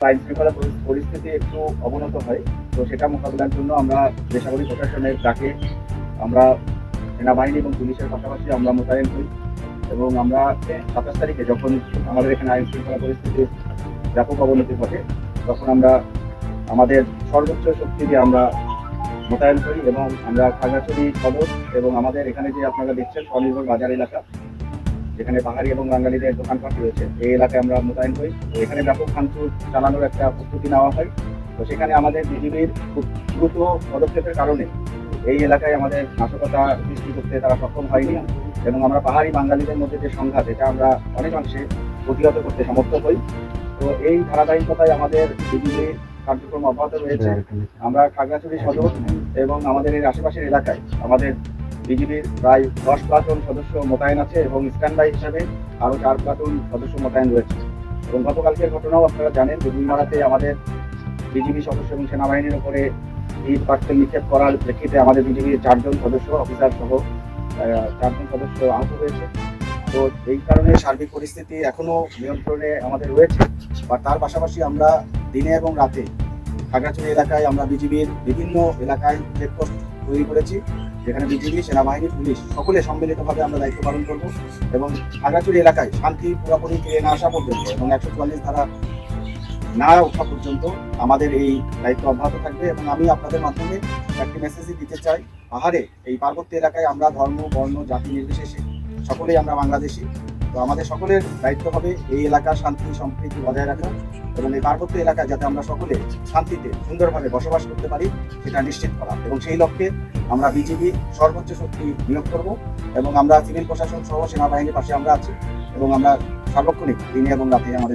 আইন শৃঙ্খলা পরি- পরিস্থিতি একটু অবনত হয়, তো সেটা মোকাবিলার জন্য আমরা বেসামরিক প্রশাসনের ডাকে আমরা সেনাবাহিনী এবং পুলিশের পাশাপাশি আমরা মোতায়েন হই এবং আমরা সাতাশ তারিখে যখন আমাদের এখানে আইন শৃঙ্খলা পরিস্থিতির ব্যাপক অবনতি ঘটে, তখন আমরা আমাদের সর্বোচ্চ শক্তি দিয়ে আমরা মোতায়েন করি এবং আমরা খাগড়াছড়ি সদর এবং আমাদের এখানে যে আপনারা দেখছেন স্বনির্ভর বাজার এলাকা যেখানে পাহাড়ি এবং বাঙালিদের দোকানপাট রয়েছে এই এলাকায় আমরা মোতায়েন হই। তো এখানে ব্যাপক ভাঙচুর চালানোর একটা প্রস্তুতি নেওয়া হয়। তো সেখানে আমাদের বিজিবির খুব দ্রুত পদক্ষেপের কারণে এই এলাকায় আমাদের নাশকতা সৃষ্টি করতে তারা সক্ষম হয়নি এবং আমরা পাহাড়ি বাঙালিদের মধ্যে যে সংঘাত এটা আমরা অনেক অনেকাংশে প্রতিহত করতে সমর্থ হই। তো এই ধারাবাহিকতায় আমাদের বিজিবি কার্যক্রম অব্যাহত রয়েছে। আমরা খাগড়াছড়ি সদর এবং আমাদের এর আশেপাশের এলাকায় আমাদের বিজিবির প্রায় দশ প্লাটুন সদস্য মোতায়েন আছে এবং স্ট্যান্ড বাই হিসাবে আরও চার প্লাটুন সদস্য মোতায়েন রয়েছে। এবং গতকালকের ঘটনাও আপনারা জানেন যে দুইমারাতে আমাদের বিজিবি সদস্য এবং সেনাবাহিনীর উপরে ইট পার্সেল নিক্ষেপ করার প্রেক্ষিতে আমাদের বিজিবির চারজন সদস্য অফিসার সহ চারজন সদস্য আহত হয়েছে। তো এই কারণে সার্বিক পরিস্থিতি এখনও নিয়ন্ত্রণে আমাদের রয়েছে। বা তার পাশাপাশি আমরা দিনে এবং রাতে খাগড়াছড়ি এলাকায় আমরা বিজিবির বিভিন্ন এলাকায় চেকপোস্ট তৈরি করেছি, যেখানে বিজেপি, সেনাবাহিনী, পুলিশ সকলে সম্মিলিতভাবে আমরা দায়িত্ব পালন করব এবং খাগড়াছড়ি এলাকায় শান্তি পুরোপুরি ফিরে না আসা পর্যন্ত এবং একশো চুয়াল্লিশ ধারা না ওঠা পর্যন্ত আমাদের এই দায়িত্ব অব্যাহত থাকবে এবং আমি আপনাদের মাধ্যমে একটি মেসেজই দিতে চাই। পাহাড়ে, এই পার্বত্য এলাকায় আমরা ধর্ম, বর্ণ, জাতি নির্বিশেষে সকলেই আমরা বাংলাদেশি। তো আমাদের সকলের দায়িত্ব হবে এই এলাকার শান্তি, সম্প্রীতি বজায় রাখা এবং এই পার্বত্য এলাকা যাতে আমরা সকলে শান্তিতে, সুন্দরভাবে বসবাস করতে পারি, সেটা নিশ্চিত করা। এবং সেই লক্ষ্যে আমরা বিজেপি সর্বোচ্চ শক্তি নিয়োগ করব এবং আমরা সিভিল প্রশাসন সহ সেনাবাহিনীর পাশে আমরা আছি এবং আমরা সার্বক্ষণিক দিনে এবং রাতে আমাদের